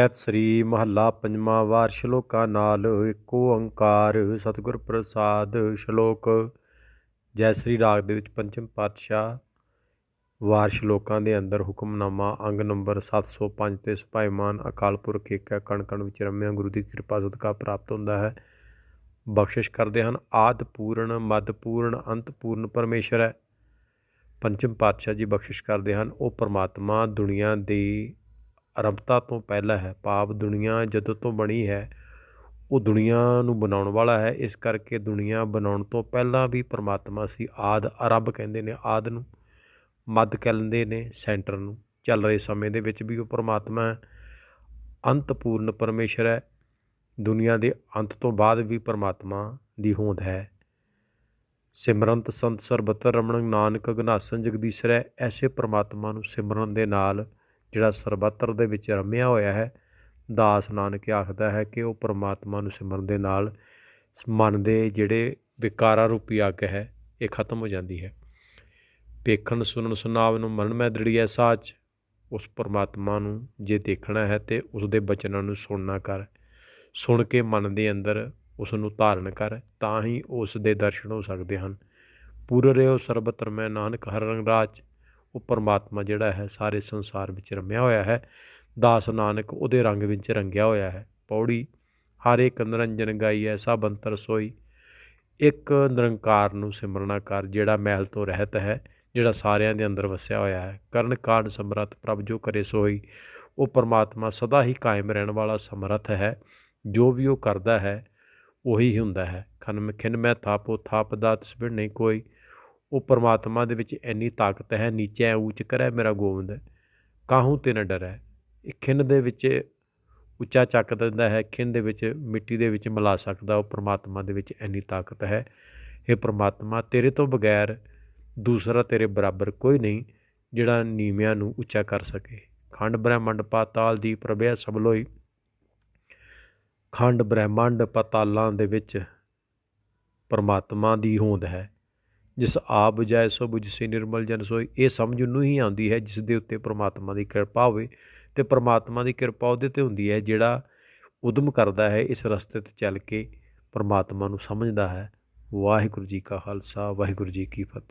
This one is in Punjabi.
ਐਤ ਸ੍ਰੀ ਮਹੱਲਾ ਪੰਜਵਾਂ ਵਾਰ ਸ਼ਲੋਕਾਂ ਨਾਲ ਏਕ ਓੰਕਾਰ, ਸਤਿਗੁਰ ਪ੍ਰਸਾਦ ਸ਼ਲੋਕ। ਜੈ ਸ੍ਰੀ ਰਾਗ ਦੇ ਵਿੱਚ ਪੰਚਮ ਪਾਤਸ਼ਾਹ। ਵਾਰ ਸ਼ਲੋਕਾਂ ਦੇ ਅੰਦਰ ਹੁਕਮਨਾਮਾ, ਅੰਗ ਨੰਬਰ 705 ਤੇ ਸੁਭਾਈਮਾਨ ਅਕਾਲ ਪੁਰਖ ਏਕ ਹੈ ਕਣ ਕਣ ਵਿੱਚ ਰਮਿਆ, ਗੁਰੂ ਦੀ ਕਿਰਪਾ ਸਦਕਾ ਪ੍ਰਾਪਤ ਹੁੰਦਾ ਹੈ। ਬਖਸ਼ਿਸ਼ ਕਰਦੇ ਹਨ, ਆਦ ਪੂਰਨ, ਮਦ ਪੂਰਨ, ਅੰਤ ਪੂਰਨ ਪਰਮੇਸ਼ਰ ਹੈ। ਪੰਚਮ ਪਾਤਸ਼ਾਹ ਜੀ ਬਖਸ਼ਿਸ਼ ਕਰਦੇ ਹਨ, ਉਹ ਪਰਮਾਤਮਾ ਦੁਨੀਆ ਦੀ ਆਰੰਭਤਾ ਤੋਂ ਪਹਿਲਾਂ ਹੈ ਭਾਵ ਦੁਨੀਆ ਜਦੋਂ ਤੋਂ ਬਣੀ ਹੈ, ਉਹ ਦੁਨੀਆ ਨੂੰ ਬਣਾਉਣ ਵਾਲਾ ਹੈ। ਇਸ ਕਰਕੇ ਦੁਨੀਆ ਬਣਾਉਣ ਤੋਂ ਪਹਿਲਾਂ ਵੀ ਪਰਮਾਤਮਾ ਸੀ ਆਦ ਆਰੰਭ ਕਹਿੰਦੇ ਨੇ, ਆਦ ਨੂੰ ਮੱਧ ਕਹਿੰਦੇ ਨੇ, ਸੈਂਟਰ ਨੂੰ। ਚੱਲ ਰਹੇ ਸਮੇਂ ਦੇ ਵਿੱਚ ਵੀ ਉਹ ਪਰਮਾਤਮਾ ਅੰਤਪੂਰਨ ਅੰਤ ਪਰਮੇਸ਼ਰ ਹੈ। ਦੁਨੀਆ ਦੇ ਅੰਤ ਤੋਂ ਬਾਅਦ ਵੀ ਪਰਮਾਤਮਾ ਦੀ ਹੋਂਦ ਹੈ। ਸਿਮਰੰਤ ਸੰਤ ਸਰਬਤਰ ਰਮਣ ਨਾਨਕ ਅਗਨਾਸਨ ਜਗਦੀਸ਼ਰ ਹੈ ਐਸੇ ਪਰਮਾਤਮਾ ਨੂੰ ਸਿਮਰਨ ਦੇ ਨਾਲ ਜਿਹੜਾ ਸਰਬੱਤਰ ਦੇ ਵਿੱਚ ਰਮਿਆ ਹੋਇਆ ਹੈ, ਦਾਸ ਨਾਨਕ ਆਖਦਾ ਹੈ ਕਿ ਉਹ ਪਰਮਾਤਮਾ ਨੂੰ ਸਿਮਰਨ ਦੇ ਨਾਲ ਮਨ ਦੇ ਜਿਹੜੇ ਵਿਕਾਰਾਂ ਰੂਪੀ ਅੱਗ ਹੈ, ਇਹ ਖਤਮ ਹੋ ਜਾਂਦੀ ਹੈ। ਵੇਖਣ, ਸੁਣਨ ਸੁਨਾਵ ਨੂੰ ਮਨ ਮੈਂ ਦ੍ਰਿੜੀਐ ਸਾਚ। ਉਸ ਪਰਮਾਤਮਾ ਨੂੰ ਜੇ ਦੇਖਣਾ ਹੈ ਤੇ ਉਸ ਦੇ ਬਚਨਾਂ ਨੂੰ ਸੁਣਨਾ ਕਰ। ਸੁਣ ਕੇ ਮਨ ਦੇ ਅੰਦਰ ਉਸ ਨੂੰ ਧਾਰਨ ਕਰ, ਤਾਂ ਹੀ ਉਸ ਦੇ ਦਰਸ਼ਨ ਹੋ ਸਕਦੇ ਹਨ। ਪੂਰ ਰਿਓ ਸਰਬਤਰ ਮੈਂ ਨਾਨਕ ਹਰ ਰੰਗ ਰਾਜ। ਉਹ ਪਰਮਾਤਮਾ ਜਿਹੜਾ ਹੈ, ਸਾਰੇ ਸੰਸਾਰ ਵਿੱਚ ਰਮਿਆ ਹੋਇਆ ਹੈ। ਦਾਸ ਨਾਨਕ ਉਹਦੇ ਰੰਗ ਵਿੱਚ ਰੰਗਿਆ ਹੋਇਆ ਹੈ। ਪੌੜੀ ਹਰ ਇੱਕ ਨਿਰੰਜਨ ਗਾਈ ਐਸਾ ਬੰਤਰ ਸੋਈ। ਇੱਕ ਨਿਰੰਕਾਰ ਨੂੰ ਸਿਮਰਨਾ ਕਰ, ਜਿਹੜਾ ਮਹਿਲ ਤੋਂ ਰਹਿਤ ਹੈ, ਜਿਹੜਾ ਸਾਰਿਆਂ ਦੇ ਅੰਦਰ ਵਸਿਆ ਹੋਇਆ ਹੈ। ਕਰਨ ਕਾਰਨ ਸਮਰੱਥ ਪ੍ਰਭ ਜੋ ਕਰੇ ਸੋਈ। ਉਹ ਪਰਮਾਤਮਾ ਸਦਾ ਹੀ ਕਾਇਮ ਰਹਿਣ ਵਾਲਾ ਸਮਰੱਥ ਹੈ। ਜੋ ਵੀ ਉਹ ਕਰਦਾ ਹੈ, ਉਹੀ ਹੁੰਦਾ ਹੈ। ਖਨਮ ਖਿਨ ਮੈਂ ਥਾਪੋ, ਥਾਪ ਦਾ ਤਸਬਿਰ ਨਹੀਂ ਕੋਈ। ਉਹ ਪਰਮਾਤਮਾ ਦੇ ਵਿੱਚ ਇੰਨੀ ਤਾਕਤ ਹੈ, ਨੀਚੇ ਉੱਚ ਕਰੈ ਮੇਰਾ ਗੋਬਿੰਦ ਕਾਹੂ ਤੇ ਨਾ ਡਰੈ। ਇਹ ਖਿੰਨ ਦੇ ਵਿੱਚ ਉੱਚਾ ਚੱਕ ਦਿੰਦਾ ਹੈ, ਖਿੰਨ ਦੇ ਵਿੱਚ, ਮਿੱਟੀ ਦੇ ਵਿੱਚ ਮਿਲਾ ਸਕਦਾ, ਉਹ ਪਰਮਾਤਮਾ ਦੇ ਵਿੱਚ ਇੰਨੀ ਤਾਕਤ ਹੈ। ਇਹ ਪਰਮਾਤਮਾ, ਤੇਰੇ ਤੋਂ ਬਗੈਰ ਦੂਸਰਾ ਤੇਰੇ ਬਰਾਬਰ ਕੋਈ ਨਹੀਂ ਜਿਹੜਾ ਨੀਵਿਆਂ ਨੂੰ ਉੱਚਾ ਕਰ ਸਕੇ। ਖੰਡ ਬ੍ਰਹਿਮੰਡ ਪਾਤਾਲ ਦੀ ਪ੍ਰਭਿਆ ਸਭ ਲੋਈ ਖੰਡ ਬ੍ਰਹਿਮੰਡ ਪਤਾਲਾਂ ਦੇ ਵਿੱਚ ਪਰਮਾਤਮਾ ਦੀ ਹੋਂਦ ਹੈ। ਜਿਸ ਆਪ ਬੁਝਾਏ ਸੋ ਬੁਝ ਨਿਰਮਲ ਜਨ ਸੋਈ। ਇਹ ਸਮਝ ਨੂੰ ਹੀ ਆਉਂਦੀ ਹੈ ਜਿਸ ਦੇ ਉੱਤੇ ਪ੍ਰਮਾਤਮਾ ਦੀ ਕਿਰਪਾ ਹੋਵੇ ਤੇ ਪ੍ਰਮਾਤਮਾ ਦੀ ਕਿਰਪਾ ਉਹਦੇ ਤੇ ਹੁੰਦੀ ਹੈ ਜਿਹੜਾ ਉਦਮ ਕਰਦਾ ਹੈ, ਇਸ ਰਸਤੇ ਤੇ ਚੱਲ ਕੇ ਪ੍ਰਮਾਤਮਾ ਨੂੰ ਸਮਝਦਾ ਹੈ। ਵਾਹਿਗੁਰੂ ਜੀ ਕਾ ਖਾਲਸਾ, ਵਾਹਿਗੁਰੂ ਜੀ ਕੀ ਫਤਿਹ।